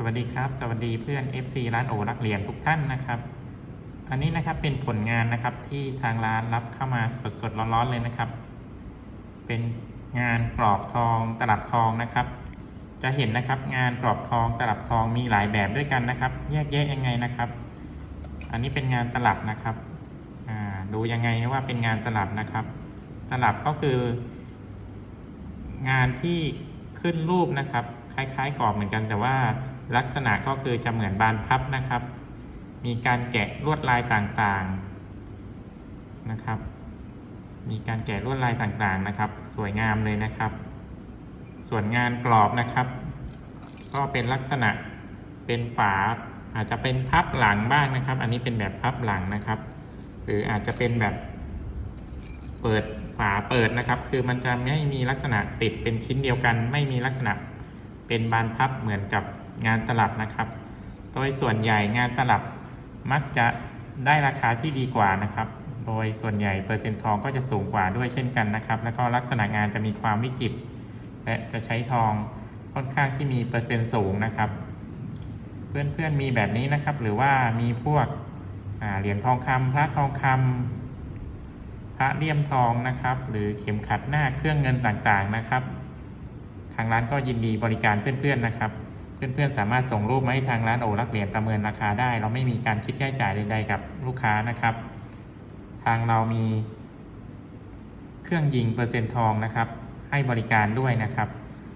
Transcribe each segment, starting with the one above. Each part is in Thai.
สวัสดีครับ สวัสดีเพื่อน FC ร้านโอรักเหรียญทุกท่านนะครับ อันนี้นะครับเป็นผลงานนะครับที่ทางร้านรับเข้ามาสดๆร้อนๆเลยนะครับ เป็นงานกรอบทองตลับทองนะครับ จะเห็นนะครับงานกรอบทองตลับทองมีหลายแบบด้วยกันนะครับ แยกแยะยังไงนะครับ อันนี้เป็นงานตลับนะครับอ่าดูยังไงว่าเป็นงานตลับนะครับ ตลับก็คือ งานที่ขึ้นรูปนะครับ คล้ายๆกรอบเหมือนกันแต่ว่า ลักษณะก็คือจะเหมือนบานพับนะครับ มีการแกะลวดลายต่างๆนะครับ มีการแกะลวดลายต่างๆนะครับ สวยงามเลยนะครับ ส่วนงานกรอบนะครับ ก็เป็นลักษณะเป็นฝาอาจจะเป็นพับหลังบ้างนะครับ อันนี้เป็นแบบพับหลังนะครับ หรืออาจจะเป็นแบบเปิดฝาเปิดนะครับ คือมันจะไม่มีลักษณะติดเป็นชิ้นเดียวกัน ไม่มีลักษณะเป็นบานพับเหมือนกับ งานตลับนะครับ โดยส่วนใหญ่งานตลับมักจะได้ราคาที่ดีกว่านะครับ โดยส่วนใหญ่เปอร์เซ็นต์ทองก็จะสูงกว่าด้วยเช่นกันนะครับ แล้วก็ลักษณะงานจะมีความวิจิตรและจะใช้ทองค่อนข้างที่มีเปอร์เซ็นต์สูงนะครับ เพื่อนๆมีแบบนี้นะครับ หรือว่ามีพวกเหรียญทองคำพระทองคำพระเลี่ยมทองนะครับ หรือเข็มขัดหน้าเครื่องเงินต่างๆนะครับ ทางร้านก็ยินดีบริการเพื่อนๆนะครับ เพื่อนๆสามารถส่งรูปมาให้ทางร้านโอรักเหรียญประเมินราคาได้ เราไม่มีการคิดค่าใช้จ่ายใดๆกับลูกค้านะครับ ทางเรามี เครื่องยิงเปอร์เซ็นต์ทองนะครับ ให้บริการด้วยนะครับ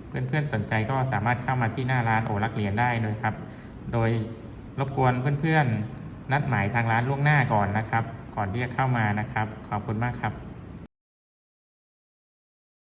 เพื่อนๆสนใจก็สามารถเข้ามาที่หน้าร้านโอรักเหรียญได้เลยครับ โดยรบกวนเพื่อนๆนัดหมายทางร้านล่วงหน้าก่อนนะครับ ก่อนที่จะเข้ามานะครับ ขอบคุณมากครับ